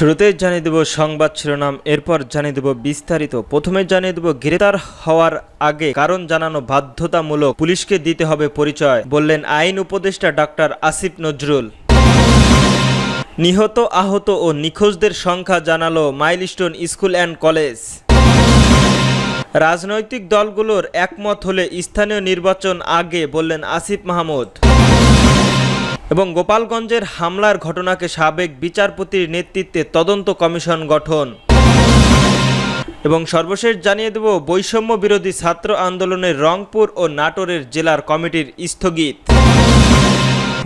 শুরুতেই জানিয়ে দেব সংবাদ শিরোনাম, এরপর জানিয়ে দেব বিস্তারিত। প্রথমে জানিয়ে দেব, গ্রেপ্তার হওয়ার আগে কারণ জানানো বাধ্যতামূলক পুলিশকে দিতে হবে পরিচয়, বললেন আইন উপদেষ্টা ডাক্তার আসিফ নজরুল। নিহত, আহত ও নিখোঁজদের সংখ্যা জানালো মাইলস্টোন স্কুল অ্যান্ড কলেজ। রাজনৈতিক দলগুলোর একমত হলে স্থানীয় নির্বাচন আগে, বললেন আসিফ মাহমুদ। এবং গোপালগঞ্জের হামলার ঘটনাকে সাবেক বিচারপতির নেতৃত্বে তদন্ত কমিশন গঠন। এবং সর্বশেষ জানিয়ে দেব, বৈষম্য বিরোধী ছাত্র আন্দোলনের রংপুর ও নাটোরের জেলার কমিটির স্থগিত।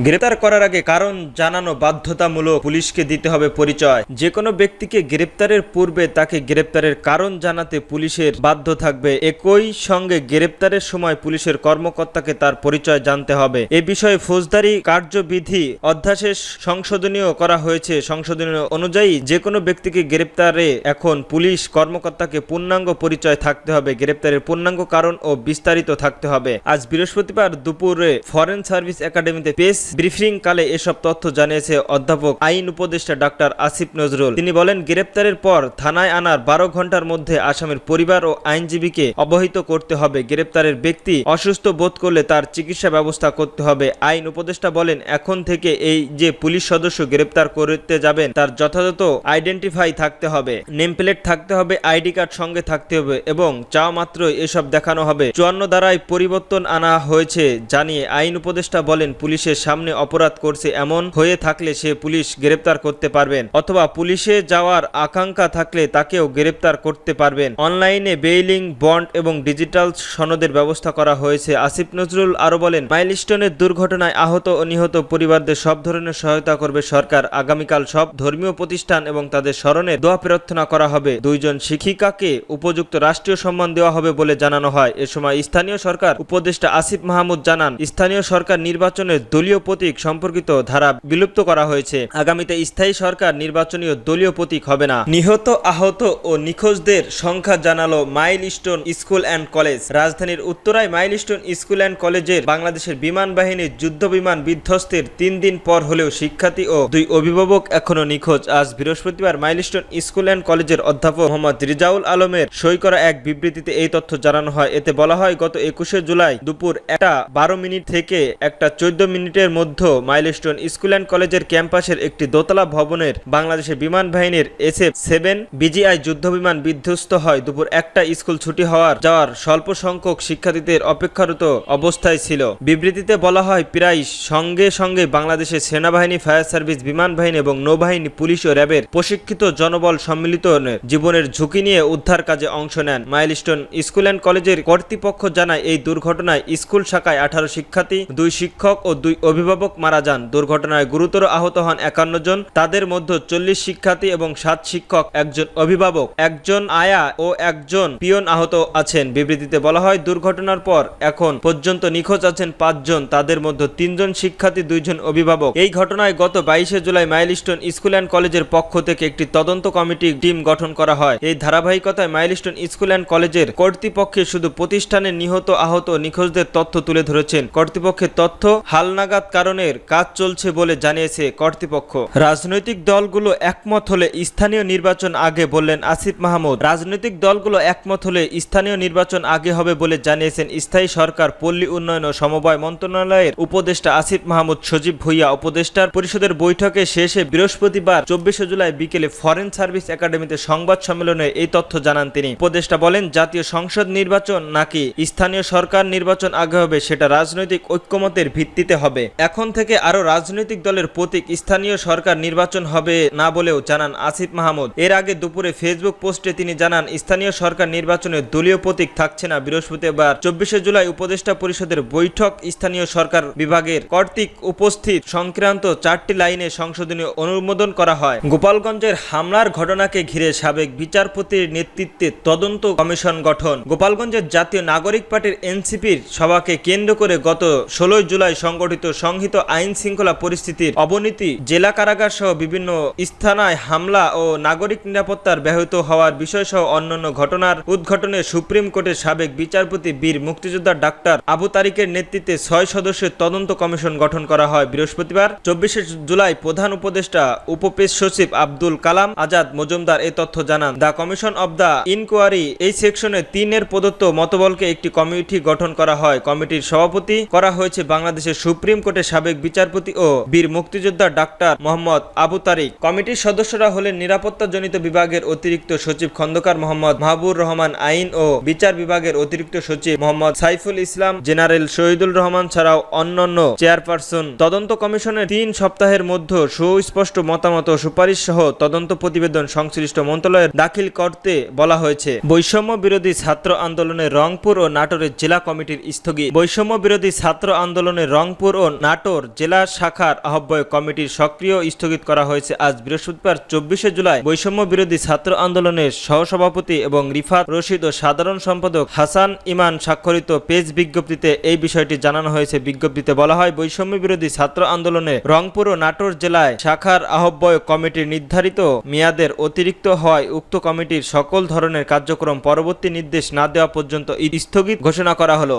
গ্রেপ্তার করার আগে কারণ জানানো বাধ্যতামূলক পুলিশকে দিতে হবে পরিচয়। যে কোনো ব্যক্তিকে গ্রেপ্তারের পূর্বে তাকে গ্রেপ্তারের কারণ জানাতে পুলিশের বাধ্য থাকবে। একই সঙ্গে গ্রেপ্তারের সময় পুলিশের কর্মকর্তাকে তার পরিচয় জানতে হবে। এ বিষয়ে ফৌজদারি কার্যবিধি অধ্যাশেষ সংশোধনীয় করা হয়েছে। সংশোধনীয় অনুযায়ী যে কোনো ব্যক্তিকে গ্রেপ্তারে এখন পুলিশ কর্মকর্তাকে পূর্ণাঙ্গ পরিচয় থাকতে হবে। গ্রেপ্তারের পূর্ণাঙ্গ কারণ ও বিস্তারিত থাকতে হবে। আজ বৃহস্পতিবার দুপুরে ফরেন সার্ভিস একাডেমিতে প্রেস ব্রিফিং কালে এসব তথ্য জানিয়েছে অধ্যাপক, আইন উপদেষ্টা ডাক্তার আসিফ নজরুল। তিনি বলেন, গ্রেপ্তারের পর থানায় আনার বারো ঘণ্টার মধ্যে আসামির পরিবার ও আইনজীবীকে অবহিত করতে হবে। গ্রেপ্তারের ব্যক্তি অসুস্থ বোধ করলে তার চিকিৎসা ব্যবস্থা করতে হবে। আইন উপদেষ্টা বলেন, এখন থেকে এই যে পুলিশ সদস্য গ্রেপ্তার করতে যাবেন, তার যথাযথ আইডেন্টিফাই থাকতে হবে। নেম প্লেট থাকতে হবে, আইডি কার্ড সঙ্গে থাকতে হবে এবং চাওয়া মাত্রই এসব দেখানো হবে। চুয়ান্ন দ্বারাই পরিবর্তন আনা হয়েছে, জানিয়ে আইন উপদেষ্টা বলেন, পুলিশের সামনে অপরাধ করছে এমন হয়ে থাকলে সে পুলিশ গ্রেপ্তার করতে পারবেন, অথবা পুলিশে যাওয়ার আকাঙ্ক্ষা থাকলে তাকেও গ্রেপ্তার করতে পারবেন। অনলাইনে বেইলিং, বন্ড এবং ডিজিটাল সনদের ব্যবস্থা করা হয়েছে। আসিফ নজরুল আরও বলেন মাইলস্টোনের দুর্ঘটনায় আহত ও নিহত পরিবারদের সব ধরনের সহায়তা করবে সরকার। আগামীকাল সব ধর্মীয় প্রতিষ্ঠান এবং তাদের স্মরণে দোয়া প্রার্থনা করা হবে। দুইজন শিক্ষিকাকে উপযুক্ত রাষ্ট্রীয় সম্মান দেওয়া হবে বলে জানানো হয়। এ সময় স্থানীয় সরকার উপদেষ্টা আসিফ মাহমুদ জানান, স্থানীয় সরকার নির্বাচনের দলীয় প্রতীক সম্পর্কিত ধারা বিলুপ্ত করা হয়েছে। আগামীতে স্থায়ী সরকার নির্বাচনীয় দলীয় প্রতীক হবে না। নিহত, আহত ও নিখোঁজদের সংখ্যা জানালো মাইলস্টোন স্কুল অ্যান্ড কলেজ। রাজধানীর উত্তরায় মাইলস্টোন স্কুল অ্যান্ড কলেজের বাংলাদেশের বিমান বাহিনীর যুদ্ধ বিমান বিধ্বস্তের তিন দিন পর হলেও শিক্ষার্থী ও দুই অভিভাবক এখনও নিখোঁজ। আজ বৃহস্পতিবার মাইলস্টোন স্কুল অ্যান্ড কলেজের অধ্যাপক মোহাম্মদ রিজাউল আলমের সই করা এক বিবৃতিতে এই তথ্য জানানো হয়। এতে বলা হয়, গত একুশে জুলাই দুপুর একটা বারো মিনিট থেকে একটা চোদ্দ মিনিটের মধ্যে মাইলস্টোন স্কুল অ্যান্ড কলেজের ক্যাম্পাসের একটি দোতলা ভবনের বাংলাদেশের বিমান বাহিনীর এস এফ সেভেন বিজিআই যুদ্ধ বিমান বিধ্বস্ত হয় দুপুর একটা স্কুল ছুটি হওয়ার যাওয়ার স্বল্প সংখ্যক শিক্ষার্থীদের অপেক্ষারত অবস্থায় ছিল। বিবৃতিতে বলা হয়, প্রায় সঙ্গে সঙ্গে বাংলাদেশের সেনাবাহিনী, ফায়ার সার্ভিস, বিমান বাহিনী এবং নৌবাহিনী, পুলিশ ও র্যাবের প্রশিক্ষিত জনবল সম্মিলিত জীবনের ঝুঁকি নিয়ে উদ্ধার কাজে অংশ নেন। মাইলস্টোন স্কুল অ্যান্ড কলেজের কর্তৃপক্ষ জানায়, এই দুর্ঘটনায় স্কুল শাখায় আঠারো শিক্ষার্থী, দুই শিক্ষক ও দুই অভিভাবক মারা যান। দুর্ঘটনায় গুরুতর আহত হন একান্ন জন। তাদের মধ্যে চল্লিশ শিক্ষার্থী এবং সাত শিক্ষক, একজন অভিভাবক, একজন আয়া ও একজন পিয়ন আহত আছেন। বিবৃতিতে বলা হয়, দুর্ঘটনার পর এখন পর্যন্ত নিখোঁজ আছেন পাঁচজন তাদের মধ্যে তিনজন শিক্ষার্থী, দুইজন অভিভাবক। এই ঘটনায় গত বাইশে জুলাই মাইলস্টোন স্কুল অ্যান্ড কলেজের পক্ষ থেকে একটি তদন্ত কমিটি টিম গঠন করা হয়। এই ধারাবাহিকতায় মাইলস্টোন স্কুল অ্যান্ড কলেজের কর্তৃপক্ষে শুধু প্রতিষ্ঠানের নিহত, আহত নিখোঁজদের তথ্য তুলে ধরেছেন। কর্তৃপক্ষের তথ্য, হালনাগাদ কারণের কাজ চলছে বলে জানিয়েছে কর্তৃপক্ষ। রাজনৈতিক দলগুলো একমত হলে স্থানীয় নির্বাচন আগে বললেন আসিফ মাহমুদ। রাজনৈতিক দলগুলো একমত হলে স্থানীয় নির্বাচন আগে হবে বলে জানিয়েছেন স্থায়ী সরকার, পল্লী উন্নয়ন ও সমবায় মন্ত্রণালয়ের উপদেষ্টা আসিফ মাহমুদ। সজীব ভুইয়া উপদেষ্টার পরিষদের বৈঠকে শেষে বৃহস্পতিবার চব্বিশে জুলাই বিকেলে ফরেন সার্ভিস একাডেমিতে সংবাদ সম্মেলনে এই তথ্য জানান তিনি। উপদেষ্টা বলেন, জাতীয় সংসদ নির্বাচন নাকি স্থানীয় সরকার নির্বাচন আগে হবে সেটা রাজনৈতিক ঐক্যমতের ভিত্তিতে হবে। এখন থেকে আরও রাজনৈতিক দলের প্রতীক স্থানীয় সরকার নির্বাচন হবে না বলেও জানান আসিফ মাহমুদ। এর আগে দুপুরে ফেসবুক পোস্টে তিনি জানান, স্থানীয় সরকার নির্বাচনে দলীয় প্রতীক থাকছে না। বৃহস্পতিবার চব্বিশে জুলাই উপদেষ্টা পরিষদের বৈঠক স্থানীয় সরকার বিভাগের কর্তৃক উপস্থিত। সংক্রান্ত চারটি লাইনে সংশোধনী অনুমোদন করা হয়। গোপালগঞ্জের হামলার ঘটনাকে ঘিরে সাবেক বিচারপতির নেতৃত্বে তদন্ত কমিশন গঠন। গোপালগঞ্জের জাতীয় নাগরিক পার্টির এনসিপির সভাকে কেন্দ্র করে গত ষোলোই জুলাই সংগঠিত সংহিত আইন শৃঙ্খলা পরিস্থিতির অবনতি, জেলা কারাগার সহ বিভিন্ন স্থানায় হামলা ও নাগরিক নিরাপত্তার ব্যাহত হওয়ার বিষয় সহ অন্যান্য ঘটনার উদ্ঘাটনে সুপ্রিম কোর্টের সাবেক বিচারপতি বীর মুক্তিযোদ্ধা ডাক্তার আবু তারিকের নেতৃত্বে ছয় সদস্যের তদন্ত কমিশন গঠন করা হয় বৃহস্পতিবার। চব্বিশে জুলাই প্রধান উপদেষ্টা, উপপেশ সচিব আব্দুল কালাম আজাদ মজুমদার এ তথ্য জানান। The commission of the inquiry এই সেকশনে তিনের প্রদত্ত মতবলকে একটি কমিটি গঠন করা হয়। কমিটির সভাপতি করা হয়েছে বাংলাদেশের সুপ্রিম কোর্টের সাবেক বিচারপতি ও বীর মুক্তিযোদ্ধা ডাক্তার মোহাম্মদ আবু তারিক। কমিটির সদস্যরা হলেন নিরাপত্তাজনিত বিভাগের অতিরিক্ত সচিব খন্দকার মোহাম্মদ মাহবুর রহমান আইন ও বিচার বিভাগের অতিরিক্ত সচিব মোহাম্মদ সাইফুল ইসলাম, জেনারেল শহীদুল রহমান ছাড়াও অন্যান্য চেয়ারপারসন। তদন্ত কমিশনের তিন সপ্তাহের মধ্যে সুস্পষ্ট মতামত ও সুপারিশ সহ তদন্ত প্রতিবেদন সংশ্লিষ্ট মন্ত্রণালয়ের দাখিল করতে বলা হয়েছে। বৈষম্য বিরোধী ছাত্র আন্দোলনে রংপুর ও নাটোরের জেলা কমিটির স্থগিত। বৈষম্য বিরোধী ছাত্র আন্দোলনে রংপুর ও নাটোর জেলা শাখার আহ্বায়ক কমিটির সক্রিয় স্থগিত করা হয়েছে। আজ বৃহস্পতিবার চব্বিশে জুলাই বৈষম্য বিরোধী ছাত্র আন্দোলনের সহসভাপতি এবং রিফাত রশিদ ও সাধারণ সম্পাদক হাসান ইমান স্বাক্ষরিত পেজ বিজ্ঞপ্তিতে এই বিষয়টি জানানো হয়েছে। বিজ্ঞপ্তিতে বলা হয়, বৈষম্য বিরোধী ছাত্র আন্দোলনে রংপুর ও নাটোর জেলায় শাখার আহ্বায়ক কমিটির নির্ধারিত মেয়াদের অতিরিক্ত হওয়ায় উক্ত কমিটির সকল ধরনের কার্যক্রম পরবর্তী নির্দেশ না দেওয়া পর্যন্ত স্থগিত ঘোষণা করা হলো।